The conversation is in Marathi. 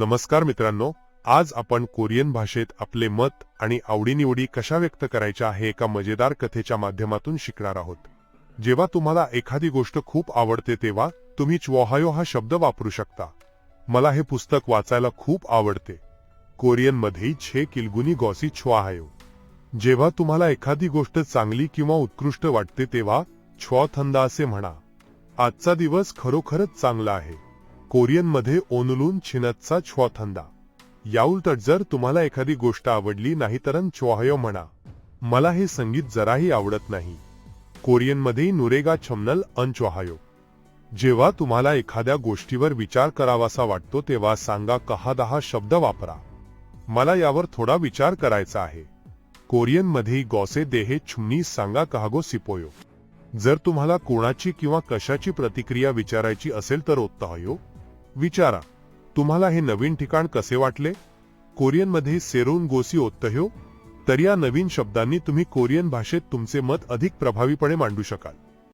नमस्कार मित्रांनो आज आपण कोरियन भाषेत आपले मत आणि आवडीनिवडी कशा व्यक्त करायच्या हे एका मजेदार कथेच्या माध्यमातून शिकणार आहोत. जेव्हा तुम्हाला एखादी गोष्ट खूप आवडते तेव्हा तुम्ही च्वहायो हा शब्द वापरू शकता. मला हे पुस्तक वाचायला खूप आवडते. कोरियनमध्ये छे किलगुनी गॉसी छ्वाहायो जेव्हा तुम्हाला एखादी गोष्ट चांगली किंवा उत्कृष्ट वाटते तेव्हा छ्वा थंदा असे म्हणा. आजचा दिवस खरोखरच चांगला आहे. कोरियनमध्ये ओनुलून छिनतचा छ्वथंदा याउलट जर तुम्हाला एखादी गोष्ट आवडली नाही तर चोहयो म्हणा. मला हे संगीत जराही आवडत नाही. कोरियनमध्ये नुरेगा छमनल अनचोहायो जेव्हा तुम्हाला एखाद्या गोष्टीवर विचार करावासा वाटतो तेव्हा सांगा कहा दहा शब्द वापरा. मला यावर थोडा विचार करायचा आहे. कोरियनमध्ये गॉसे देहे छुमनी सांगा कहागो सिपोयो. जर तुम्हाला कोणाची किंवा कशाची प्रतिक्रिया विचारायची असेल तर ओत्ताहयो. विचारा तुम्हाला हे नवीन ठिकाण कसे वाटले? कोरियनमध्ये सेरोन गोसी ओत्तह्यो? तर या नवीन शब्दांनी तुम्ही कोरियन भाषेत तुमचे मत अधिक प्रभावीपणे मांडू शकाल.